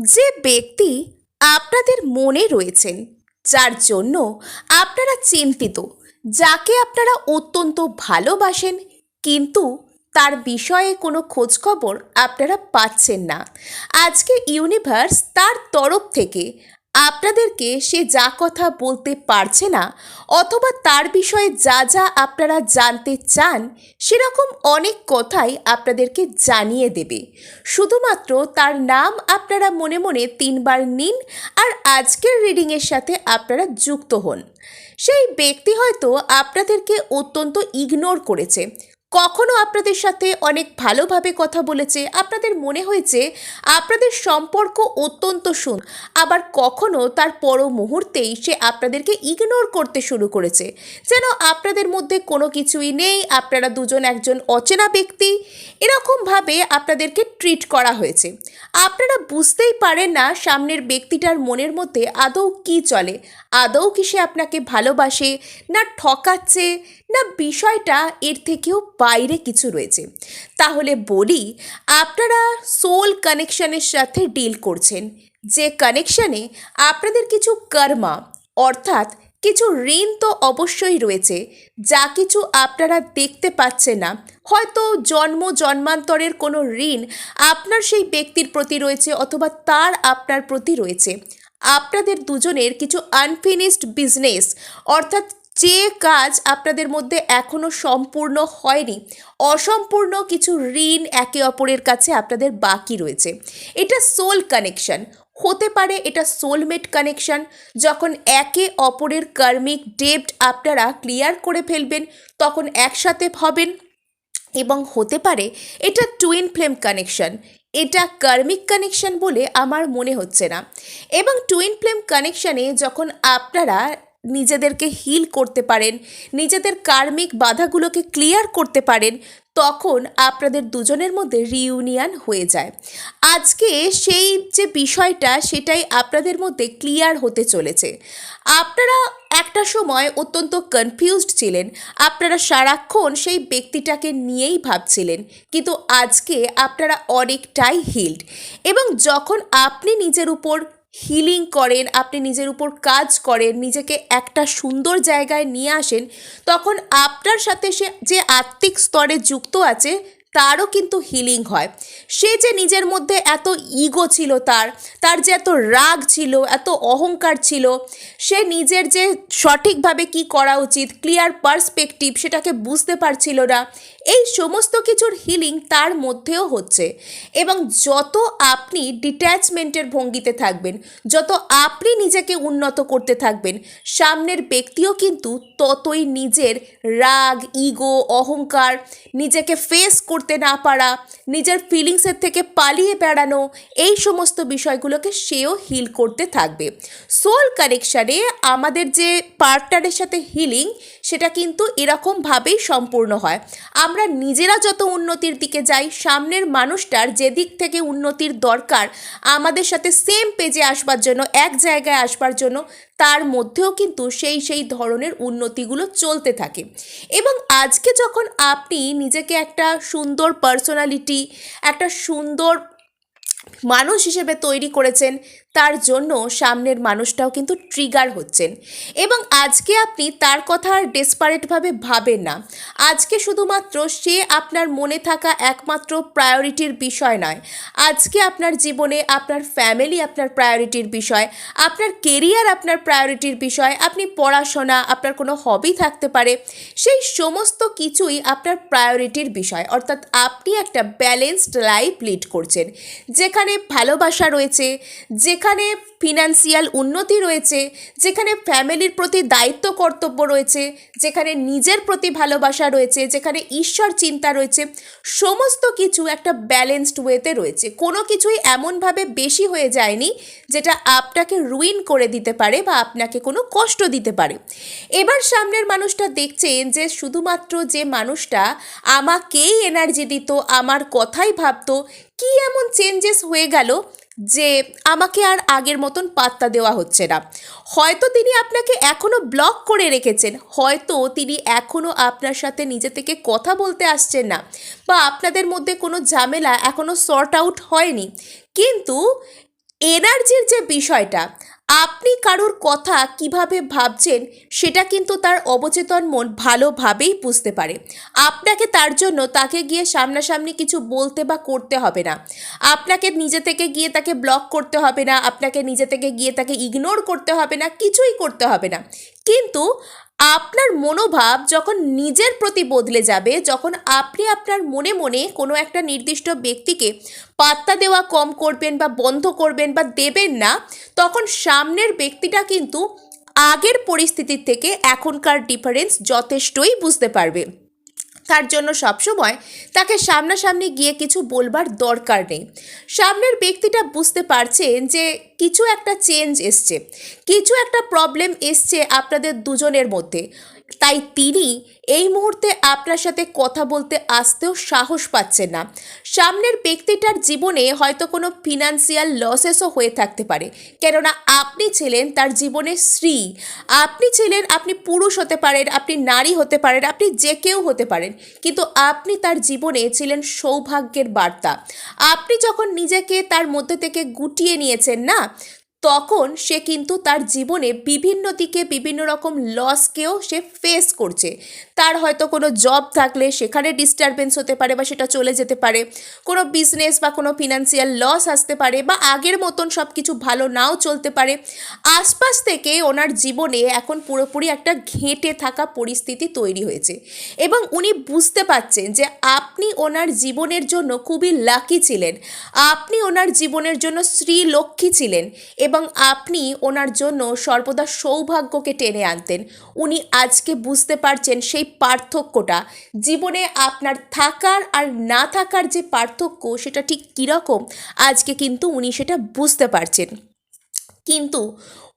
যে ব্যক্তি আপনাদের মনে রয়েছেন, যার জন্য আপনারা চিন্তিত, যাকে আপনারা অত্যন্ত ভালোবাসেন, কিন্তু তার বিষয়ে কোনো খোঁজখবর আপনারা পাচ্ছেন না। আজকে ইউনিভার্স তার তরফ থেকে আপনাদেরকে সে যা কথা বলতে পারছে না অথবা তার বিষয়ে যা যা আপনারা জানতে চান, সেরকম অনেক কথাই আপনাদেরকে জানিয়ে দেবে। শুধুমাত্র তার নাম আপনারা মনে মনে তিনবার নিন আর আজকের রিডিংয়ের সাথে আপনারা যুক্ত হন। সেই ব্যক্তি হয়তো আপনাদেরকে অত্যন্ত ইগনোর করেছে। কখনো আপনাদের সাথে অনেক ভালোভাবে কথা বলেছে, আপনাদের মনে হয়েছে আপনাদের সম্পর্ক অত্যন্ত সুন আবার কখনো তার পর মুহূর্তেই সে আপনাদেরকে ইগনোর করতে শুরু করেছে। যেন আপনাদের মধ্যে কোনো কিছুই নেই, আপনারা দুজন একজন অচেনা ব্যক্তি, এরকমভাবে আপনাদেরকে ট্রিট করা হয়েছে। আপনারা বুঝতেই পারেন না সামনের ব্যক্তিটার মনের মধ্যে আদৌ কি চলে, আদৌ কি সে আপনাকে ভালোবাসে না ঠকাচ্ছে না বিষয়টা এর থেকেও বাইরে কিছু রয়েছে। তাহলে বলি, আপনারা সোল কানেকশনের সাথে ডিল করছেন, যে কানেকশনে আপনাদের কিছু কর্মা অর্থাৎ কিছু ঋণ তো অবশ্যই রয়েছে, যা কিছু আপনারা দেখতে পাচ্ছেন না। হয়তো জন্ম, জন্মান্তরের কোনো ঋণ আপনার সেই ব্যক্তির প্রতি রয়েছে অথবা তার আপনার প্রতি রয়েছে। আপনাদের দুজনের কিছু আনফিনিশড বিজনেস অর্থাৎ যে কাজ আপনাদের মধ্যে এখনও সম্পূর্ণ হয়নি, অসম্পূর্ণ কিছু ঋণ একে অপরের কাছে আপনাদের বাকি রয়েছে। এটা সোল কানেকশন হতে পারে এটা সোলমেট কানেকশন যখন একে অপরের কার্মিক ডেপ্ট আপনারা ক্লিয়ার করে ফেলবেন, তখন একসাথে হবেন। এবং হতে পারে এটা টুইন ফ্লেম কানেকশন এটা কার্মিক কানেকশন বলে আমার মনে হচ্ছে না। এবং টুইন ফ্লেম কানেকশানে যখন আপনারা নিজেদেরকে হিল করতে পারেন, নিজেদের কার্মিক বাধাগুলোকে ক্লিয়ার করতে পারেন, তখন আপনাদের দুজনের মধ্যে রিউনিয়ন হয়ে যায়। আজকে সেই যে বিষয়টা, সেটাই আপনাদের মধ্যে ক্লিয়ার হতে চলেছে। আপনারা একটা সময় অত্যন্ত কনফিউজড ছিলেন, আপনারা সারাক্ষণ সেই ব্যক্তিটাকে নিয়েই ভাবছিলেন, কিন্তু আজকে আপনারা অনেকটাই হিল্ড এবং যখন আপনি নিজের উপর হিলিং করেন, আপনি নিজের উপর কাজ করেন, নিজেকে একটা সুন্দর জায়গায় নিয়ে আসেন, তখন আপনার সাথে সে যে আত্মিক স্তরে যুক্ত আছে, তারও কিন্তু হিলিং হয়। সে যে নিজের মধ্যে এত ইগো ছিল তার তার যে এত রাগ ছিল, এত অহংকার ছিল, সে নিজের যে সঠিকভাবে কি করা উচিত ক্লিয়ার পার্সপেক্টিভ সেটাকে বুঝতে পারছিল না এই সমস্ত কিছুর হিলিং তার মধ্যেও হচ্ছে। এবং যত আপনি ডিট্যাচমেন্টের ভঙ্গিতে থাকবেন, যত আপনি নিজেকে উন্নত করতে থাকবেন, সামনের ব্যক্তিও কিন্তু ততই নিজের রাগ ইগো অহংকার, নিজেকে ফেস করতে না পারা, নিজের ফিলিংসের থেকে পালিয়ে বেড়ানো, এই সমস্ত বিষয়গুলোকে সেও হিল করতে থাকবে। সোল কানেকশানে আমাদের যে পার্টনারের সাথে হিলিং সেটা কিন্তু এরকমভাবেই সম্পূর্ণ হয়। আমরা নিজেরা যত উন্নতির দিকে যাই, সামনের মানুষটার যে দিক থেকে উন্নতির দরকার আমাদের সাথে সেম পেজে আসবার জন্য, এক জায়গায় আসবার জন্য, তার মধ্যেও কিন্তু সেই সেই ধরনের উন্নতিগুলো চলতে থাকে। এবং আজকে যখন আপনি নিজেকে একটা সুন্দর পার্সোনালিটি একটা সুন্দর মানুষ হিসেবে তৈরি করেছেন তার জন্য সামনের মানুষটাও কিন্তু ট্রিগার হচ্ছেন। এবং আজকে আপনি তার কথা আর ডেসপারেটভাবে ভাবেন না। আজকে শুধুমাত্র সে আপনার মনে থাকা একমাত্র প্রায়োরিটির বিষয় নয়। আজকে আপনার জীবনে আপনার ফ্যামিলি আপনার প্রায়োরিটির বিষয়, আপনার কেরিয়ার আপনার প্রায়োরিটির বিষয়, আপনি পড়াশোনা, আপনার কোনো হবি থাকতে পারে, সেই সমস্ত কিছুই আপনার প্রায়োরিটির বিষয়। অর্থাৎ আপনি একটা ব্যালেন্সড লাইফ লিড করছেন। যেখানে ভালোবাসা রয়েছে যেখানে ফিনান্সিয়াল উন্নতি রয়েছে, যেখানে ফ্যামিলির প্রতি দায়িত্ব, কর্তব্য রয়েছে, যেখানে নিজের প্রতি ভালোবাসা রয়েছে, যেখানে ঈশ্বর চিন্তা রয়েছে, সমস্ত কিছু একটা ব্যালেন্সড ওয়েতে রয়েছে। কোনো কিছুই এমনভাবে বেশি হয়ে যায়নি যেটা আপনাকে রুইন করে দিতে পারে বা আপনাকে কোনো কষ্ট দিতে পারে। এবার সামনের মানুষটা দেখছেন যে শুধুমাত্র যে মানুষটা আমাকেই এনার্জি দিত, আমার কথাই ভাবতো, কি এমন চেঞ্জেস হয়ে গেল? যে আমাকে আর আগের মতন পাত্তা দেওয়া হচ্ছে না। হয়তো তিনি আপনাকে এখনও ব্লক করে রেখেছেন। হয়তো তিনি এখনও আপনার সাথে নিজে থেকে কথা বলতে আসছেন না বা আপনাদের মধ্যে কোনো ঝামেলা এখনও সর্ট আউট হয়নি। কিন্তু এনার্জির যে বিষয়টা আপনি কারোর কথা কীভাবে ভাবছেন সেটা কিন্তু তার অবচেতন মন ভালোভাবেই বুঝতে পারে। আপনাকে তার জন্য তাকে গিয়ে সামনাসামনি কিছু বলতে বা করতে হবে না। আপনাকে নিজে থেকে গিয়ে তাকে ব্লক করতে হবে না। আপনাকে নিজে থেকে গিয়ে তাকে ইগনোর করতে হবে না। কিছুই করতে হবে না। কিন্তু আপনার মনোভাব যখন নিজের প্রতি বদলে যাবে, যখন আপনি আপনার মনে মনে কোনো একটা নির্দিষ্ট ব্যক্তিকে পাত্তা দেওয়া কম করবেন বা বন্ধ করবেন বা দেবেন না, তখন সামনের ব্যক্তিটা কিন্তু আগের পরিস্থিতির থেকে এখনকার ডিফারেন্স যথেষ্টই বুঝতে পারবে। তার জন্য সবসময় তাকে সামনাসামনি গিয়ে কিছু বলবার দরকার নেই। সামনের ব্যক্তিটা বুঝতে পারছেন যে কিছু একটা চেঞ্জ এসছে, কিছু একটা প্রবলেম এসছে আপনাদের দুজনের মধ্যে। তাই তিনি এই মুহূর্তে আপনার সাথে কথা বলতে আসতেও সাহস পাচ্ছেন না। সামনের ব্যক্তিটার জীবনে হয়তো কোনো ফিনান্সিয়াল লসেসও হয়ে থাকতে পারে। কেননা আপনি ছিলেন তার জীবনের স্ত্রী। আপনি ছিলেন, আপনি পুরুষ হতে পারেন, আপনি নারী হতে পারেন, আপনি যে কেউ হতে পারেন। কিন্তু আপনি তার জীবনে ছিলেন সৌভাগ্যের বার্তা। আপনি যখন নিজেকে তার মধ্যে থেকে গুটিয়ে নিয়েছেন না তখন সে কিন্তু তার জীবনে বিভিন্ন দিকে বিভিন্ন রকম লসকেও সে ফেস করছে। তার হয়তো কোনো জব থাকলে সেখানে ডিস্টারবেন্স হতে পারে বা সেটা চলে যেতে পারে। কোনো বিজনেস বা কোনো ফিনান্সিয়াল লস আসতে পারে বা আগের মতন সব কিছু ভালো নাও চলতে পারে। আশপাশ থেকে ওনার জীবনে এখন পুরোপুরি একটা ঘেঁটে থাকা পরিস্থিতি তৈরি হয়েছে এবং উনি বুঝতে পারছেন যে আপনি ওনার জীবনের জন্য খুবই লাকি ছিলেন। আপনি ওনার জীবনের জন্য শ্রী লক্ষ্মী ছিলেন এবং আপনি ওনার জন্য সর্বদা সৌভাগ্যকে টেনে আনতেন। উনি আজকে বুঝতে পারছেন সেই পার্থক্যটা। জীবনে আপনার থাকার আর না থাকার যে পার্থক্য, সেটা ঠিক কীরকম, আজকে কিন্তু উনি সেটা বুঝতে পারছেন। কিন্তু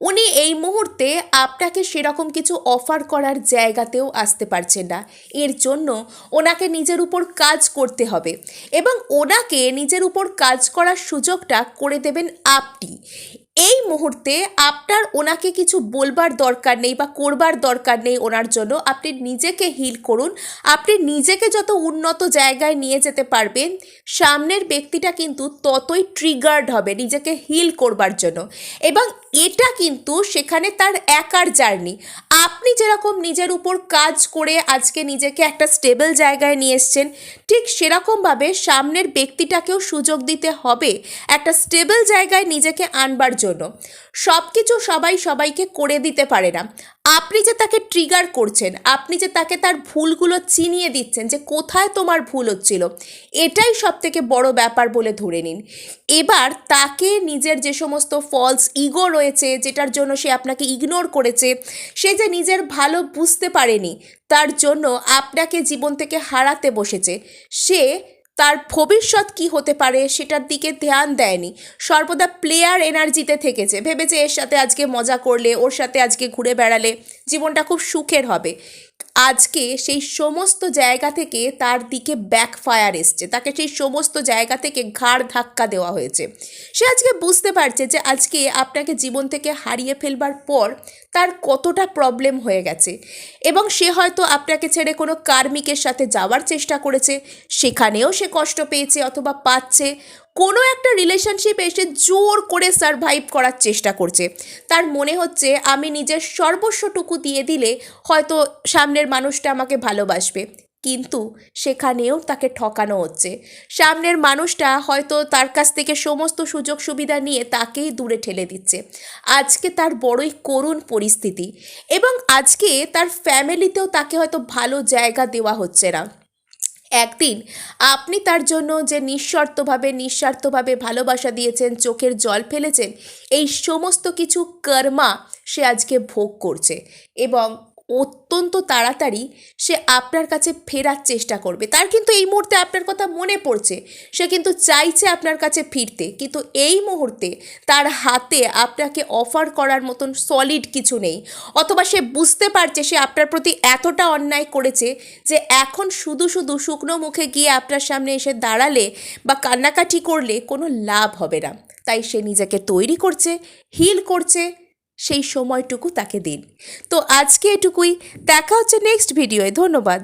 উনি এই মুহূর্তে আপনাকে সেরকম কিছু অফার করার জায়গাতেও আসতে পারছেন না। এর জন্য ওনাকে নিজের উপর কাজ করতে হবে এবং ওনাকে নিজের উপর কাজ করার সুযোগটা করে দেবেন আপনি। এই মুহূর্তে আপনার ওনাকে কিছু বলবার দরকার নেই বা করবার দরকার নেই ওনার জন্য। আপনি নিজেকে হিল করুন। আপনি নিজেকে যত উন্নত জায়গায় নিয়ে যেতে পারবেন, সামনের ব্যক্তিটা কিন্তু ততই ট্রিগার্ড হবে নিজেকে হিল করবার জন্য। এবং এটা কিন্তু সেখানে তার একার জার্নি। আপনি যেরকম নিজের উপর কাজ করে আজকে নিজেকে একটা স্টেবল জায়গায় নিয়ে এসছেন, ঠিক সেরকমভাবে সামনের ব্যক্তিটাকেও সুযোগ দিতে হবে একটা স্টেবল জায়গায় নিজেকে আনবার জন্য। সব কিছু সবাই সবাইকে করে দিতে পারে না। আপনি যে তাকে ট্রিগার করছেন, আপনি যে তাকে তার ভুলগুলো চিনিয়ে দিচ্ছেন যে কোথায় তোমার ভুল হচ্ছিল, এটাই সব থেকে বড় ব্যাপার বলে ধরে নিন। এবার তাকে নিজের যে সমস্ত ফলস ইগো রয়েছে, যেটার জন্য সে আপনাকে ইগনোর করেছে, সে যে নিজের ভালো বুঝতে পারেনি, তার জন্য আপনাকে জীবন থেকে হারাতে বসেছে, সে তার ভবিষ্যৎ কি হতে পারে সেটার দিকে ধ্যান দেয়নি। সর্বদা প্লেয়ার এনার্জিতে থেকেছে। ভেবেছে এর সাথে আজকে মজা করলে, ওর সাথে আজকে ঘুরে বেড়ালে। জীবনটা খুব সুখের হবে। আজকে সেই সমস্ত জায়গা থেকে তার দিকে ব্যাকফায়ার এসছে। তাকে সেই সমস্ত জায়গা থেকে ঘাড় ধাক্কা দেওয়া হয়েছে। সে আজকে বুঝতে পারছে যে আজকে আপনাকে জীবন থেকে হারিয়ে ফেলবার পর তার কতটা প্রবলেম হয়ে গেছে। এবং সে হয়তো আপনাকে ছেড়ে কোনো কার্মিকের সাথে যাওয়ার চেষ্টা করেছে। সেখানেও সে কষ্ট পেয়েছে অথবা পাচ্ছে। কোনো একটা রিলেশনশিপ এসে জোর করে সারভাইভ করার চেষ্টা করছে। তার মনে হচ্ছে, আমি নিজের সর্বস্বটুকু দিয়ে দিলে হয়তো সামনের মানুষটা আমাকে ভালোবাসবে। কিন্তু সেখানেও তাকে ঠকানো হচ্ছে। সামনের মানুষটা হয়তো তার কাছ থেকে সমস্ত সুযোগ সুবিধা নিয়ে তাকেই দূরে ঠেলে দিচ্ছে। আজকে তার বড়ই করুণ পরিস্থিতি এবং আজকে তার ফ্যামিলিতেও তাকে হয়তো ভালো জায়গা দেওয়া হচ্ছে না। একদিন আপনি তার জন্য যে নিঃস্বার্থভাবে নিঃস্বার্থভাবে ভালোবাসা দিয়েছেন, চোখের জল ফেলেছেন, এই সমস্ত কিছু কর্মা সে আজকে ভোগ করছে। এবং অত্যন্ত তাড়াতাড়ি সে আপনার কাছে ফেরার চেষ্টা করবে। তার কিন্তু এই মুহূর্তে আপনার কথা মনে পড়ছে। সে কিন্তু চাইছে আপনার কাছে ফিরতে। কিন্তু এই মুহূর্তে তার হাতে আপনাকে অফার করার মতন সলিড কিছু নেই। অথবা সে বুঝতে পারছে, সে আপনার প্রতি এতটা অন্যায় করেছে যে এখন শুধু শুধু শুকনো মুখে গিয়ে আপনার সামনে এসে দাঁড়ালে বা কান্নাকাটি করলে কোনো লাভ হবে না। তাই সে নিজেকে তৈরি করছে হিল করছে সেই সময়টুকু তাকে দিন। তো আজকে এটুকুই। দেখা হচ্ছে নেক্সট ভিডিওয় ধন্যবাদ।